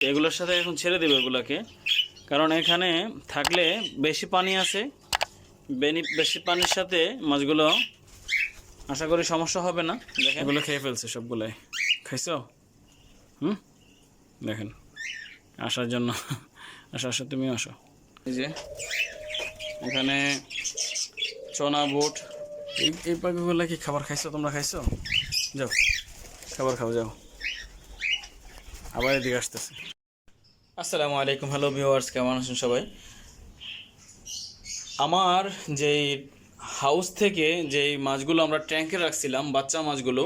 এগুলোর সাথে এখন ছেড়ে দেবে এগুলোকে কারণ এখানে থাকলে বেশি পানি আছে বেশি পানির সাথে মাছগুলো আশা করি সমস্যা হবে না। দেখেন। এগুলো খেয়ে ফেলছে সবগুলাই। খাইছো? হুম? দেখেন। আসার জন্য। আসো আসো, তুমি আসো। এই যে, এখানে চনা, বুট। এই এই পাখিগুলো কি খাবার খাইছো? তোমরা খাইছো? যাও, খাবার খাও, যাও। আবার এদিকে আসতেছে। আসসালামু আলাইকুম। হ্যালো ভিউয়ার্স কেমন আছেন সবাই? আমার যেই হাউস থেকে যেই মাছগুলো আমরা ট্যাঙ্কে রাখছিলাম, বাচ্চা মাছগুলো,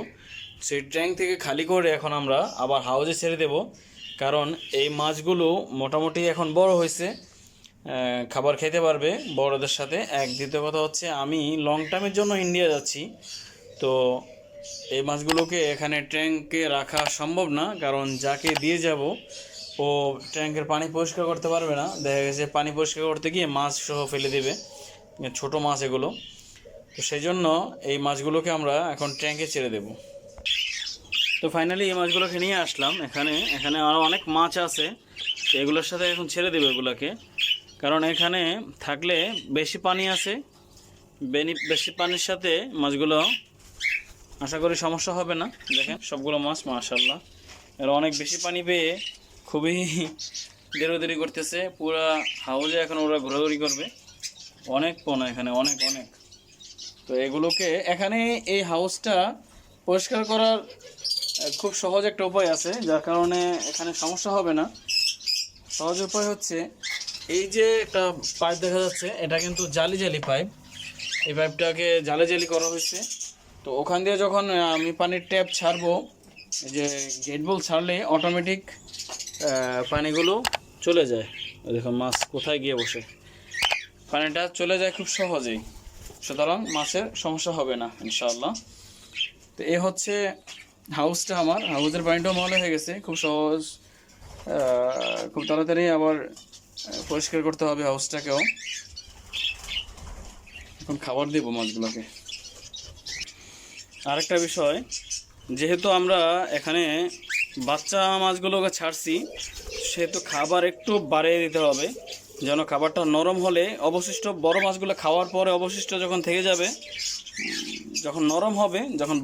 সেই ট্যাঙ্ক থেকে খালি করে এখন আমরা আবার হাউসে ছেড়ে দেব। কারণ এই মাছগুলো মোটামুটি এখন বড় হয়েছে খাবার খেতে পারবে, বড়দের সাথে। এক দ্বিতীয় কথা হচ্ছে, আমি লং টার্মের জন্য ইন্ডিয়া যাচ্ছি। তো এই মাছগুলোকে এখানে ট্যাঙ্কে রাখা সম্ভব না, কারণ যাকে দিয়ে যাব ও ট্যাঙ্কের পানি পরিষ্কার করতে পারবে না। দেখা গেছে পানি পরিষ্কার করতে গিয়ে মাছ সহ ফেলে দেবে, ছোট মাছ এগুলো। তো সেই জন্য এই মাছগুলোকে আমরা এখন ট্যাঙ্কে ছেড়ে দেব। তো ফাইনালি এই মাছগুলোকে নিয়ে আসলাম। এখানে এখানে আরও অনেক মাছ আছে। তো এগুলোর সাথে এখন ছেড়ে দেবো এগুলোকে। কারণ এখানে থাকলে বেশি পানি আছে। বেশি পানির সাথে মাছগুলো আশা করি সমস্যা হবে না। দেখেন, সবগুলো মাছ মাশাল্লাহ এরা অনেক বেশি পানি পেয়ে খুবই দেরি করতেছে, পুরা হাউজে এখন ওরা ঘোরাঘুরি করবে। অনেক পোনা এখানে, অনেক অনেক। তো এগুলোকে এখানে এই হাউসটা পরিষ্কার করার খুব সহজ একটা উপায় আছে, যার কারণে এখানে সমস্যা হবে না। সহজ উপায় হচ্ছে, এই যে একটা পাইপ দেখা যাচ্ছে, এটা কিন্তু জালি জালি পাইপ এই পাইপটাকে জালে জালি করা হয়েছে। তো ওখান দিয়ে যখন আমি পানির ট্যাপ ছাড়বো যে গেট বল ছাড়লে অটোমেটিক পানিগুলো চলে যায়। ওই দেখো, মাছ কোথায় গিয়ে বসে? পানিটা চলে যায় খুব সহজেই। সুতরাং মাছের সমস্যা হবে না, ইনশাআল্লাহ। তো এ হচ্ছে হাউসটা আমার। হাউসের পানিটাও মনে হয়ে গেছে। খুব সহজ খুব তাড়াতাড়ি আবার পরিষ্কার করতে হবে হাউসটাকেও। এখন খাবার দেবো মাছগুলোকে। আরেকটা বিষয়, যেহেতু আমরা এখানে বাচ্চা মাছগুলোকে ছাড়ছি। সেহেতু খাবার একটু বাড়িয়ে দিতে হবে। যেন খাবারটা নরম হলে অবশিষ্ট বড় মাছগুলো খাওয়ার পরে অবশিষ্ট যখন থেকে যাবে, যখন নরম হবে, যখন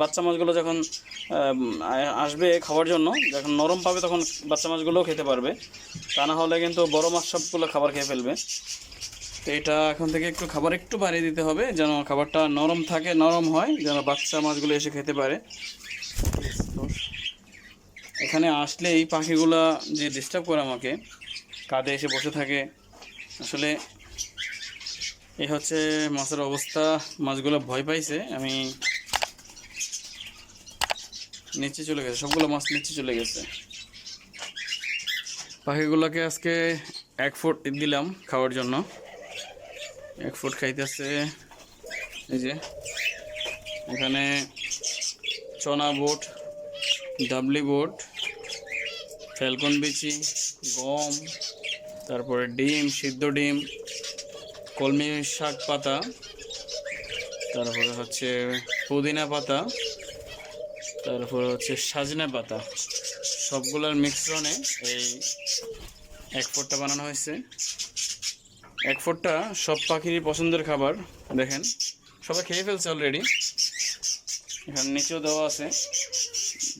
বাচ্চা মাছগুলো যখন আসবে খাওয়ার জন্য, যখন নরম পাবে তখন বাচ্চা মাছগুলোও খেতে পারবে। তা না হলে কিন্তু বড় মাছ সবগুলো খাবার খেয়ে ফেলবে। তো এটা এখন থেকে একটু খাবার একটু বাড়িয়ে দিতে হবে, যেন খাবারটা নরম থাকে, নরম হয়, যেন বাচ্চা মাছগুলো এসে খেতে পারে। এখানে আসলে এই পাখিগুলা যে ডিস্টার্ব করে আমাকে, কাঁধে এসে বসে থাকে। আসলে এই হচ্ছে মাছের অবস্থা। মাছগুলো ভয় পাইছে, আমি নিচে চলে গেছে, সবগুলো মাছ নিচে চলে গেছে। পাখিগুলোকে আজকে এক ফুট দিলাম খাওয়ার জন্য। এক ফুট খাইতেছে, এই যে এখানে চনা বোট, ডাবলি বুট ফ্যালকন বিচি, গম, তারপরে ডিম, সিদ্ধ ডিম, কলমি শাক পাতা, তারপরে হচ্ছে পুদিনা পাতা, তারপরে হচ্ছে সাজনা পাতা। সবগুলোর মিশ্রণে এই এক ফুটটা বানানো হয়েছে। এক ফুটটা সব পাখিরই পছন্দের খাবার, দেখেন। সবাই খেয়ে ফেলছে অলরেডি এখানে নিচেও দেওয়া আছে।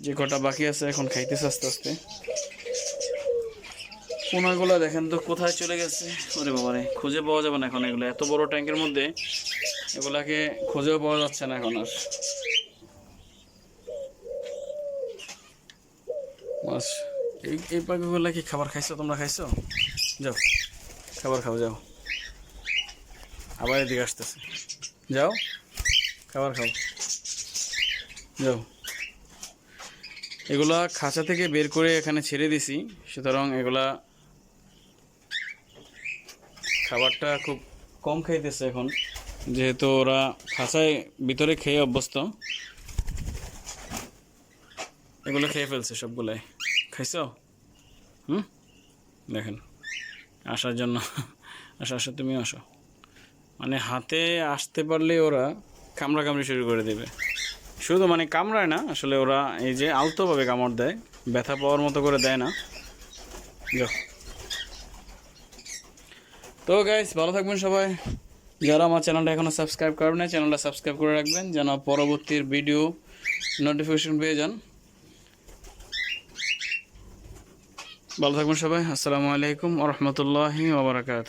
যে কটা বাকি আছে এখন খাইতেছে আস্তে আস্তে। পোনাগুলো দেখেন তো, কোথায় চলে গেছে? ওরে বাবারে, খুঁজে পাওয়া যাবে না এখন এগুলো। এত বড় ট্যাঙ্কের মধ্যে এগুলাকে খুঁজেও পাওয়া যাচ্ছে না এখন আর। এই এই পাখিগুলো কি খাবার খাইছো? তোমরা খাইছো? যাও, খাবার খাও, যাও। আবার এদিকে আসতেছে। যাও, খাবার খাও। যাও। এগুলা খাঁচা থেকে বের করে এখানে ছেড়ে দিছি। সুতরাং এগুলা খাবারটা খুব কম খাইতেছে এখন। যেহেতু ওরা খাঁচায় ভিতরে খেয়ে অভ্যস্ত। এগুলো খেয়ে ফেলছে সবগুলাই। খাইছো? হুম? দেখেন, আসার জন্য। আসো আসো তুমি আসো। মানে হাতে আসতে পারলে ওরা কামড়া কামড়ি শুরু করে দেবে। শুধু মানে কামড়ায় না, আসলে ওরা এই যে আলতোভাবে কামড় দেয়। ব্যথা পাওয়ার মতো করে দেয় না। যাও তো গাইস ভালো থাকবেন সবাই। যারা আমার চ্যানেলটা এখনও সাবস্ক্রাইব করেন না চ্যানেলটা সাবস্ক্রাইব করে রাখবেন, যেন পরবর্তীর ভিডিও নোটিফিকেশন পেয়ে যান। ভালো থাকবেন সবাই, আসসালামু আলাইকুম ওরহমতুল্লাহি ওবরাকাত